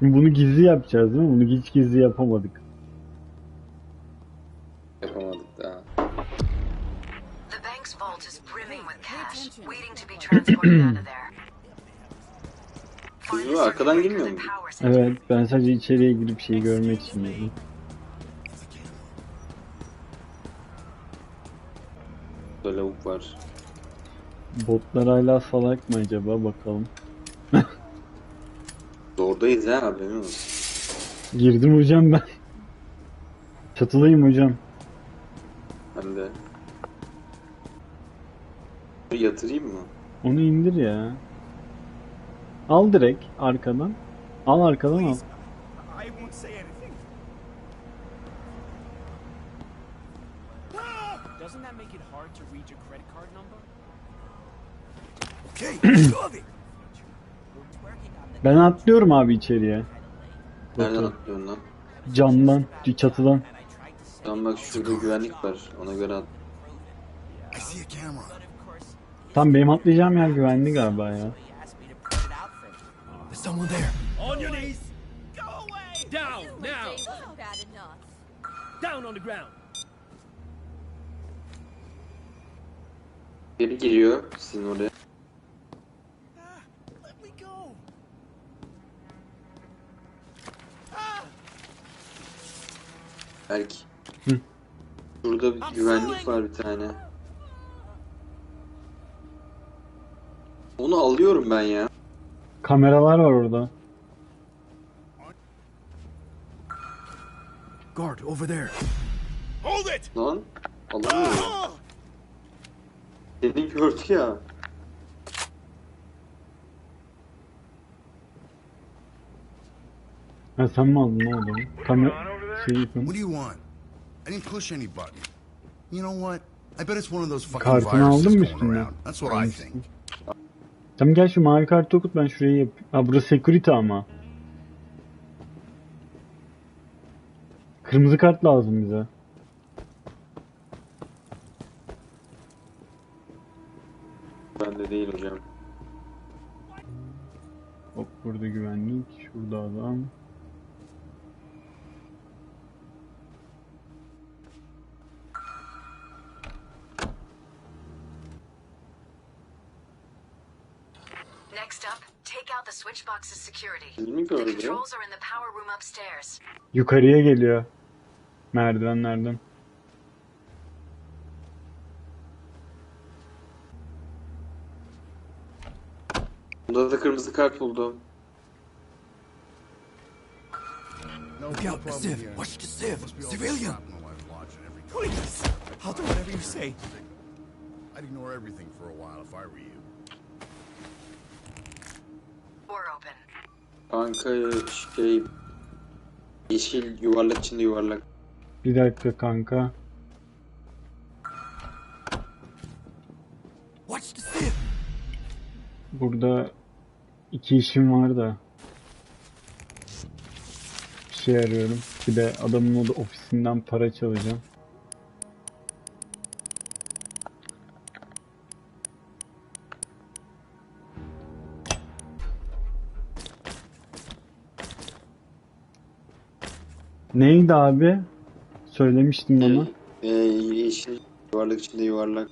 Bunu gizli yapacağız değil mi? Bunu hiç gizli yapamadık. Yapamadık daha. The bank's vault is brimming with cash, waiting to be transported out of there. Bu arkadan girmiyor it. Evet ben sadece içeriye girip şeyi görmek için dedim. Burada lavuk var. Botlar hala salak mı acaba bakalım. Oradayız ha haberin olsun. Girdim hocam ben. Çatılayım hocam. Ben de. Bir Yatırayım mı? Onu indir ya. Al direkt arkadan. Al arkadan al. I won't say anything. Doesn't that make it hard to read your credit card number? Okay, shove it. Ben atlıyorum abi içeriye. Nereden atlıyorsun lan? Camdan, çatıdan. Tamam bak şurada güvenlik var. Ona göre at. I see a camera. Tam benim atlayacağım yer güvenli galiba ya. There's someone there. On your knees! Go away! Down, now! wasn't bad enough. Down on the ground! Biri giriyor sizin oraya. Berk. Hı. Burada bir güvenlik var bir tane. Onu alıyorum ben ya. Kameralar var orada. Guard, over there. Hold it! Lan alamıyorum. Seni gördü ya. Ha sen mi aldın ne oldu? Kamera. What do you want? I didn't push any button. You know what? I bet it's one of those fucking Kartını viruses mı going around. That's what I think. Tamam gel şu mavi kartı okut ben şurayı yap. Ha burası security ama. Kırmızı kart lazım bize. Next up, take out the switch box's security. The gördü? controls are in the power room upstairs. Yukarıya geliyor. Merdivenlerden. Bunda da kırmızı kart buldum. No, Look out, here. Watch the Civilian. Please. I'll do whatever you say. I'd ignore everything for a while if I were you. Door open. Kanka şey... Yeşil yuvarlak içinde yuvarlak. Bir dakika kanka. Watch the sieve. Burada iki işim var da. Bir şey arıyorum. Bir de adamın o da ofisinden para çalacağım. Neydi abi? Söylemiştin bana. Ee, yeşil yuvarlak içinde yuvarlak.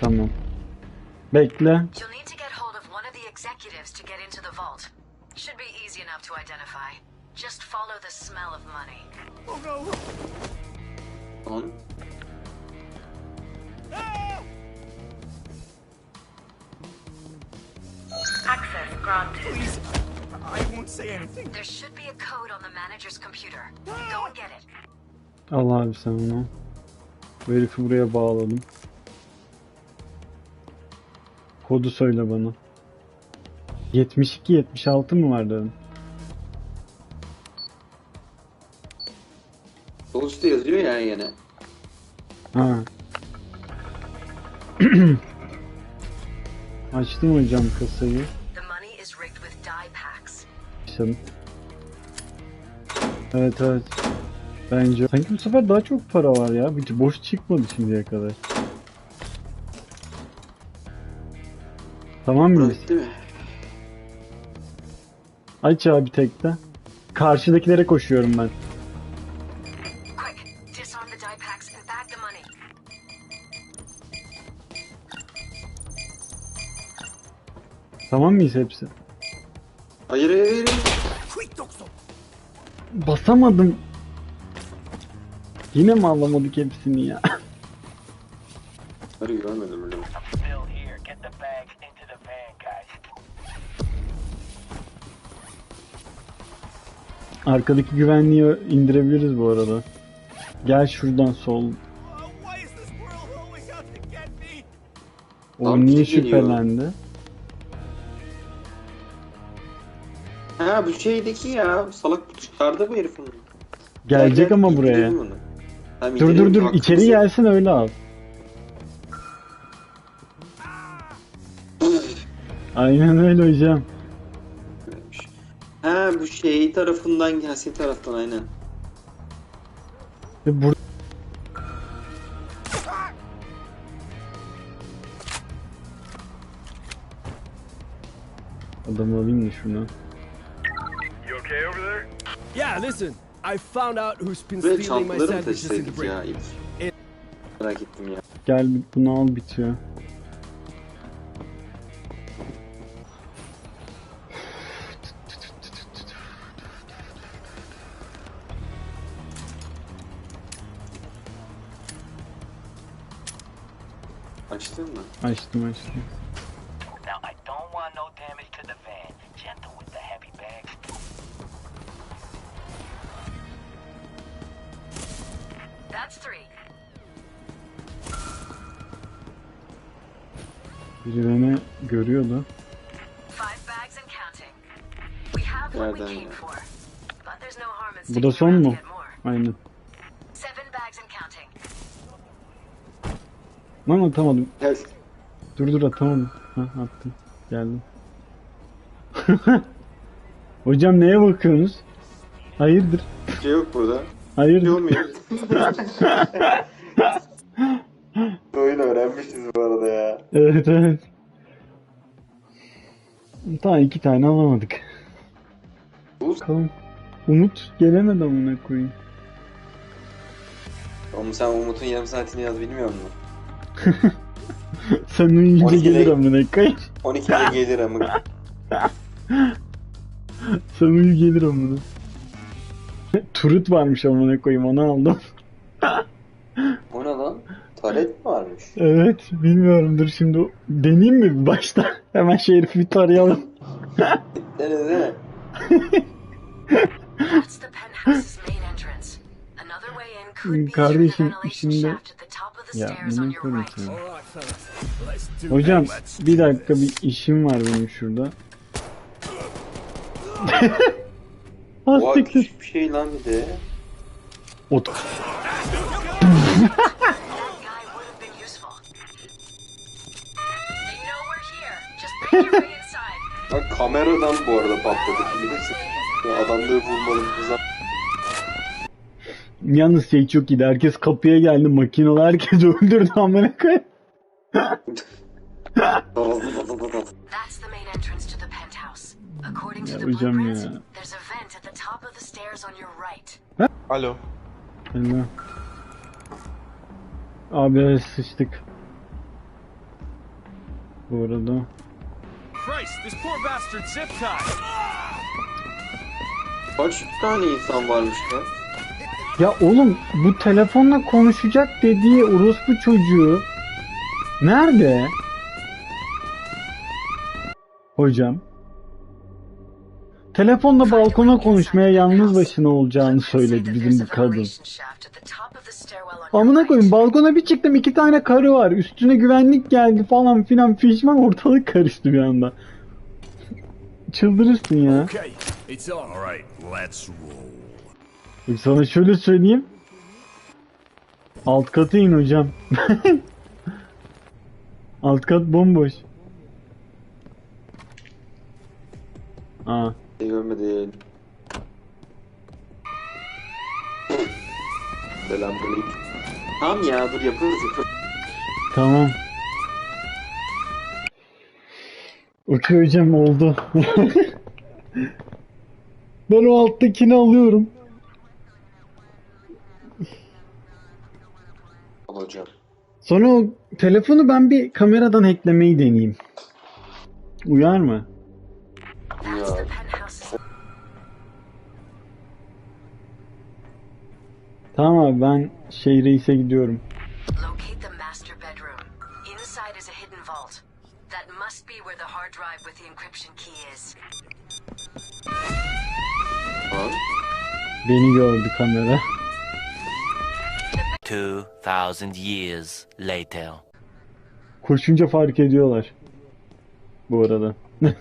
Tamam. Bekle. You'll need to get hold of one of the executives to get into the vault. Should be easy enough to identify. Just follow the smell of money. Oh no. Access granted. I won't say anything. There should be a code on the manager's computer. Go and get it. Al abi sen onu. Bu herifi buraya bağladım. Kodu söyle bana. 72 76 mı var dedim. sol üstte yazıyor ya yine. Ha. Açtım hocam kasayı. Açalım. Evet evet. Bence. Sanki bu sefer daha çok para var ya. Hiç boş çıkmadı şimdiye kadar. Tamam mıyız? Değil mi? Aç abi tekte. Karşıdakilere koşuyorum ben. Tamam mıyız hepsi? Hayır hayır! Basamadım. Yine mi alamadık hepsini ya? Hayır görmedim öyle. Still here. Get the bags into the van, guys. Arkadaki güvenliği indirebiliriz bu arada. Gel şuradan sol. Uh, why is Ha bu şeydeki ya. Salak bu dışarıda bu herif onu. Gelecek Gel, ama buraya. Tamam, Dur dur dur içeri gelsin öyle al. Aynen öyle hocam. Ha bu şey tarafından gelsin taraftan aynen. Ve bur- Adam alayım mı şunu? Okay over there? Yeah, listen. I found out who's been Buraya stealing my çantaları mı sandwiches in the taşısaydık break. ya ilk? Merak ettim ya. Gel bunu al bitiyor. Açtın mı? Açtım açtım. Bu da son mu? Aynen. Lan atamadım. Gel. Dur dur atamadım. Ha attım. Geldim. Hocam neye bakıyorsunuz? Hayırdır? Bir şey yok burada. Hayırdır? Muyum? Oyun öğrenmişiz bu arada ya. Evet evet. Daha iki tane alamadık. Bakalım. Umut gelemedi amına koyayım. Oğlum sen Umut'un yarım saatini yaz bilmiyor musun? Sen uyuyunca 12'de gelir amına koyayım. 12'de gelir ama. Sen uyu gelir amına. Turut varmış amına koyayım onu aldım. O ne lan? Taret mi varmış? Evet bilmiyorum dur şimdi deneyeyim mi bir başta? Hemen bir tarayalım. Denedin mi? That's the penthouse's main entrance. Another way in could be through the Kardeşim, ventilation şimdi- shaft at the top of the Ya stairs on bunu your koyayım right. sana. All right, fellas. Let's do Hocam bir dakika bir işim var benim şurada. Küçük bir şey lan bir de. Ot. Kameradan bu arada patladık Adamları vurmalımız Yalnız şey çok iyiydi. Herkes kapıya geldi. Makinalı herkes öldürdü amına koyayım. That's the main entrance to the penthouse. According to Ya the hocam blueprints, ya. there's a vent at the top of the stairs on your right. Alo. Abi sıçtık. Bu arada. Christ, this poor bastard zip tied. Kaç tane insan varmış lan? Ya oğlum bu telefonla konuşacak dediği orospu çocuğu nerede? Hocam. Telefonla balkona konuşmaya yalnız başına olacağını söyledi bizim bu kadın. Amına koyayım balkona bir çıktım iki tane karı var. Üstüne güvenlik geldi falan filan fişman ortalık karıştı bir anda. Çıldırırsın ya. Okay, it's. All right, let's roll. Sana şöyle söyleyeyim. Alt katı in hocam. Alt kat bomboş. Aa, Şey görmedi. Selamünaleyküm. Tamam ya dur yaparız yaparız. tamam. Okey hocam oldu. Ben o alttakini alıyorum. Al hocam. Sonra o telefonu ben bir kameradan hacklemeyi deneyeyim. Uyar mı? Penthouse's Tamam abi ben şey reise gidiyorum. Beni gördü kamera. 2,000 years later. Koşunca fark ediyorlar. Bu arada.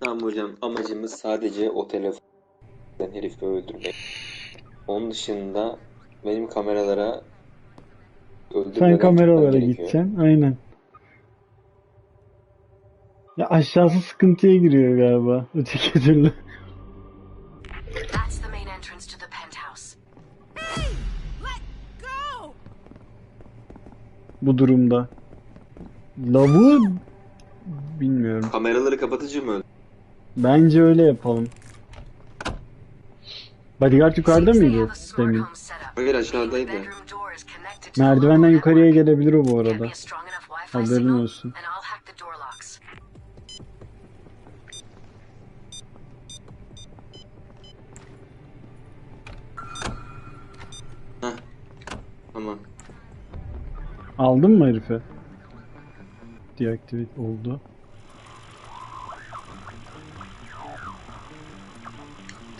Tamam hocam amacımız sadece o telefon herifi öldürmek. Onun dışında benim kameralara öldürmeden Sen kameralara gerekiyor. gideceksin. Aynen. Ya aşağısı sıkıntıya giriyor galiba. Öteki türlü. Bu durumda. Lavu bilmiyorum. Kameraları kapatıcı mı? Bence öyle yapalım. Bodyguard yukarıda mıydı demin? Hayır, aşağıdaydı. Merdivenden yukarıya gelebilir o bu arada. Haberin olsun. Aldın mı herifi? Deactivate oldu.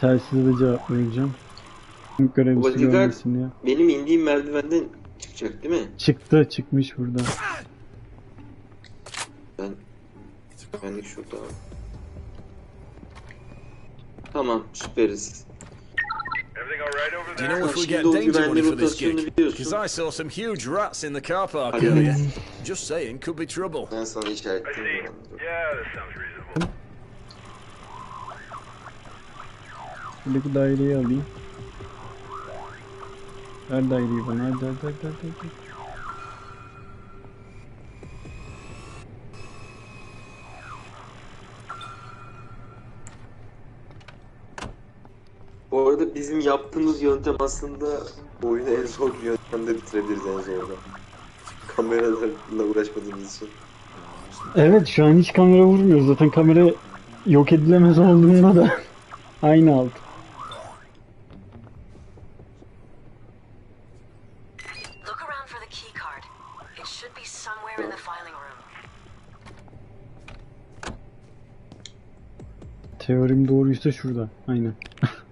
Telsize de cevap vereceğim. Görevlisi Bodyguard- görmesin diye. Benim indiğim merdivenden çıkacak değil mi? Çıktı çıkmış burada. Ben güvenlik şurada. Tamam süperiz. Do you know if we get danger money for this gig? Because I saw some huge rats in the car park earlier. Just saying, could be trouble. Ben sana işaretleyeyim. Buradaki daireyi alayım. Ver daireyi bana. Hadi hadi hadi hadi. Bu arada bizim yaptığımız yöntem aslında oyunu en zor bir yöntemde bitirebiliriz en zorda. Kameralarla uğraşmadığımız için. Evet şu an hiç kamera vurmuyor. Zaten kamera yok edilemez olduğunda da aynı alt. Look around for the key card. It should be somewhere in the filing room. Teorim doğruysa şurada. Aynen.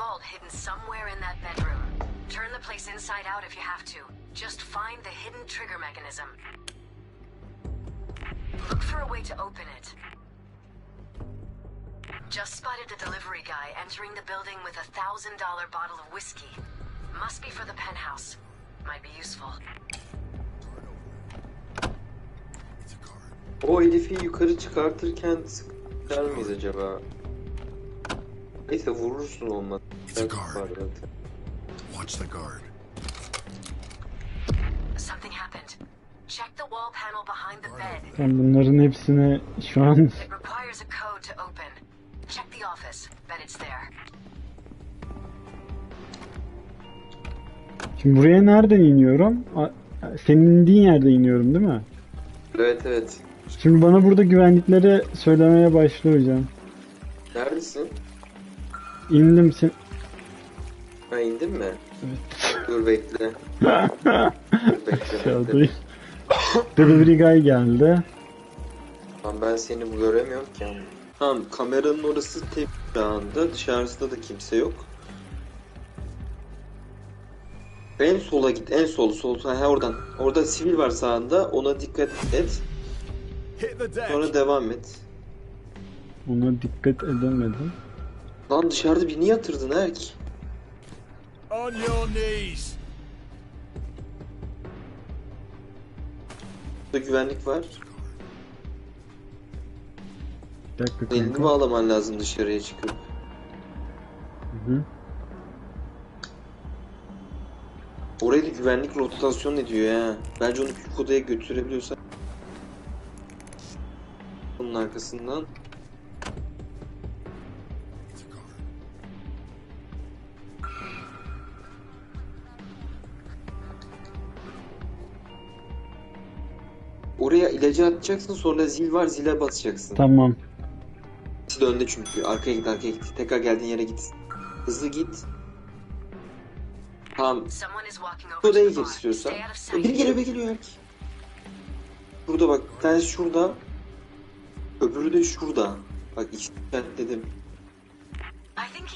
vault hidden somewhere in that bedroom. Turn the place inside out if you have to. Just find the hidden trigger mechanism. Look for a way to open it. Just spotted the delivery guy entering the building with a thousand dollar bottle of whiskey. Must be for the penthouse. Might be useful. O herifi yukarı çıkartırken sıkar mıyız acaba? Neyse vurursun olmaz. Belki guard. Watch the guard. Something happened. Check the wall panel behind the bed. Ben bunların hepsine şu an It requires a code to open. Check the office. Bet it's there. Şimdi buraya nereden iniyorum? Senin indiğin yerde iniyorum değil mi? Evet evet. Şimdi bana burada güvenliklere söylemeye başlıyor hocam. Neredesin? İndim sen... Ha indin mi? Dur bekle. Dur bekle. bekle. Aşağıdayım. Delivery guy geldi. Tamam ben seni göremiyorum ki ama. Tamam kameranın orası temiz şu anda. Dışarısında da kimse yok. En sola git. En sol. Sol. Ha oradan. Orada sivil var sağında. Ona dikkat et. Hit the deck. Sonra devam et. Ona dikkat edemedim. Lan dışarıda birini yatırdın Erk. On your knees. Burada güvenlik var. Bir. Elini bağlaman lazım dışarıya çıkıp. Hı hı. Orayı da güvenlik rotasyon ediyor ya. Bence onu küçük odaya götürebiliyorsan. Onun arkasından Oraya ilacı atacaksın sonra zil var zile basacaksın. Tamam. De önde çünkü. Arkaya git arkaya git. Tekrar geldiğin yere git. Hızlı git. Tamam. To Odaya gir istiyorsan. E. Biri geliyor biri geliyor erkek. Burada bak. Bir tanesi şurada. Öbürü de şurada. Bak ikisi dedim. I think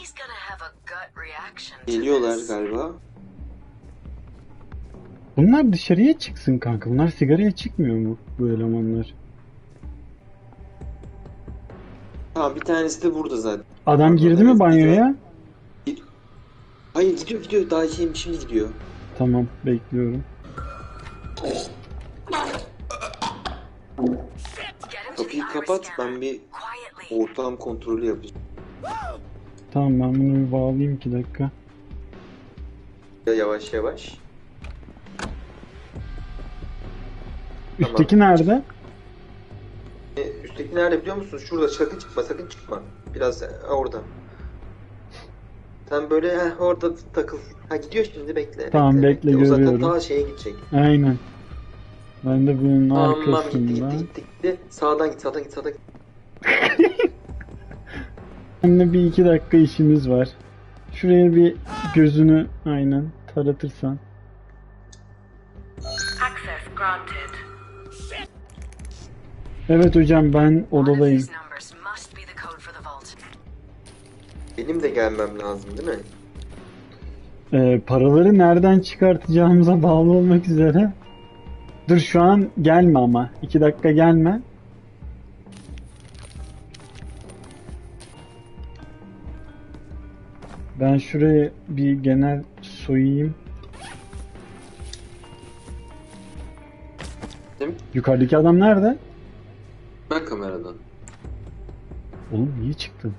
Bunlar dışarıya çıksın kanka. Bunlar sigaraya çıkmıyor mu bu elemanlar? Tamam bir tanesi de burada zaten. Adam girdi mi banyoya? Hayır gidiyor gidiyor. Daha şey, şimdi gidiyor. Tamam bekliyorum. Kapıyı kapat. Ben bir ortam kontrolü yapacağım. Tamam ben bunu bir bağlayayım 2 dakika. Yavaş yavaş. Üstteki nerede? E, üstteki nerede biliyor musun? Şurada sakın çıkma sakın çıkma. Biraz e, orada. Sen böyle heh, orada takıl. Ha gidiyor şimdi bekle. Tamam, bekle, O zaten görüyorum. daha şeye gidecek. Aynen. Ben de bunun Tamam gitti arkasında. gitti gitti gitti. Sağdan git sağdan git sağdan git. Seninle bir iki dakika işimiz var. Şuraya bir gözünü aynen taratırsan. Access granted. Evet hocam ben odadayım. Benim de gelmem lazım değil mi? Ee, paraları nereden çıkartacağımıza bağlı olmak üzere. Dur şu an gelme ama. iki dakika gelme. Ben şuraya bir genel soyayım. Değil mi? Yukarıdaki adam nerede? Ben kameradan. Oğlum niye çıktın?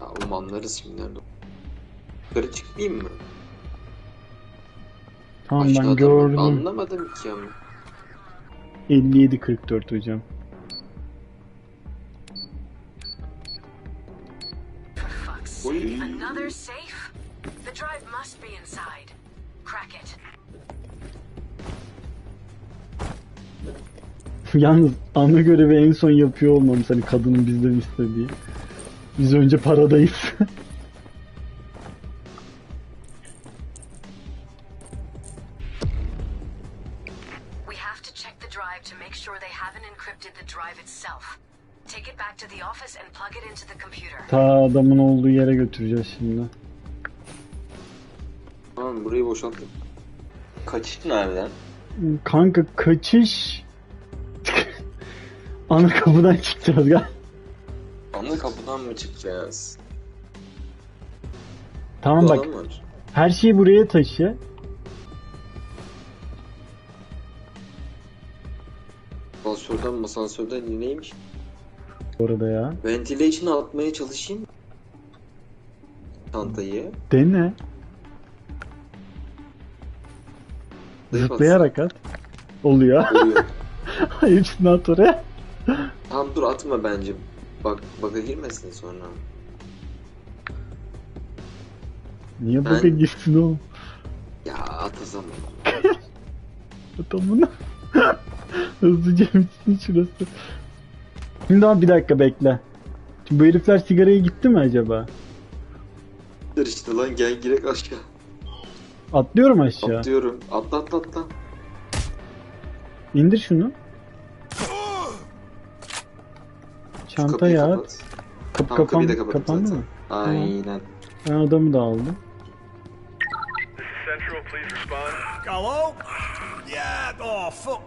Ya oğlum anlarız şimdi nerede. Yukarı çıkmayayım mı? Tamam ben gördüm. Anlamadım ki ama. 57-44 hocam. For fuck's Oy. Another safe? The drive must be inside. Crack it. Yalnız ana görevi en son yapıyor olmamız hani kadının bizden istediği. Biz önce paradayız. We have to check the drive to make sure they haven't encrypted the drive itself. Take it back to the office and plug it into the computer. Ta adamın olduğu yere götüreceğiz şimdi. Tamam burayı boşalttık. Kaçış nereden? Kanka kaçış. Ana kapıdan çıkacağız gel. Ana kapıdan mı çıkacağız? Tamam bak adam var. her şeyi buraya taşı. Asansörden mi asansörden neymiş? Orada ya. Ventilation'ı atmaya çalışayım. Çantayı. Dene. Zıp Zıplayarak at. Oluyor. Oluyor. Hepsini at oraya. Tamam dur atma bence. Bak baka girmesin sonra. Niye Ben- baka girsin oğlum? Ya at o zaman. Adamını. Hızlıca bitsin şurası. Şimdi ama bir dakika bekle. Şimdi bu herifler sigaraya gitti mi acaba? Dur işte lan gel girek aşağı. Atlıyorum aşağı. Atlıyorum. Atla atla atla. İndir şunu. Çantayı at. kapat. Kapı Tamam kapıyı da kapan kapandı zaten. mı? Aynen. Ben adamı da aldım. Central, please respond. Hello? Yeah, oh, fuck.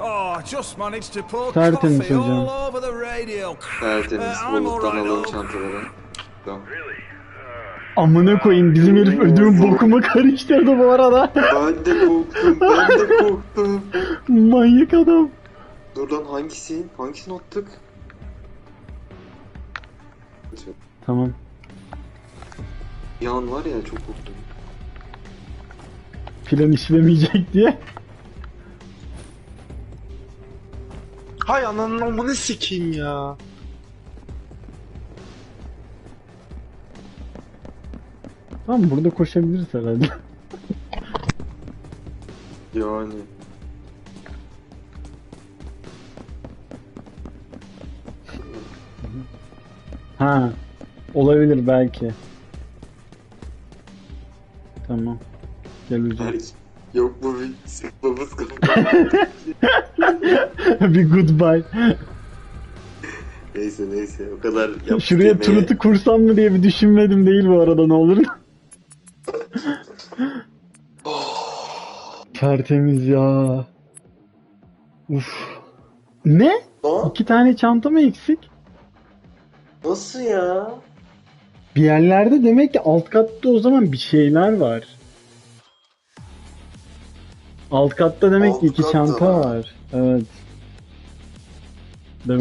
Oh, just managed to pour Tertemiz coffee hocam. all over the radio. Tertemiz. Uh, Buluttan alalım çantaları. Tamam. Really? Amına koyayım bizim herif ödümün bokuma karıştırdı bu arada. Ben de korktum. Ben de korktum. Manyak adam. Dur lan hangisi? Hangisini attık? Tamam. Bir an var ya çok korktum. Plan işlemeyecek diye. Hay ananın amını sikeyim ya. Tamam burada koşabiliriz herhalde. Yani. Ha. Olabilir belki. Tamam. Gel hocam. Yok mu bir sıkmamız bir goodbye. neyse neyse o kadar yaptık Şuraya yemeğe. turnutu kursam mı diye bir düşünmedim değil bu arada ne olur. Tertemiz ya. Uf. Ne? Aa, İki tane çanta mı eksik? Nasıl ya? Bir yerlerde demek ki alt katta o zaman bir şeyler var. Alt katta demek ki Alt iki katta çanta var. var. Evet. Demek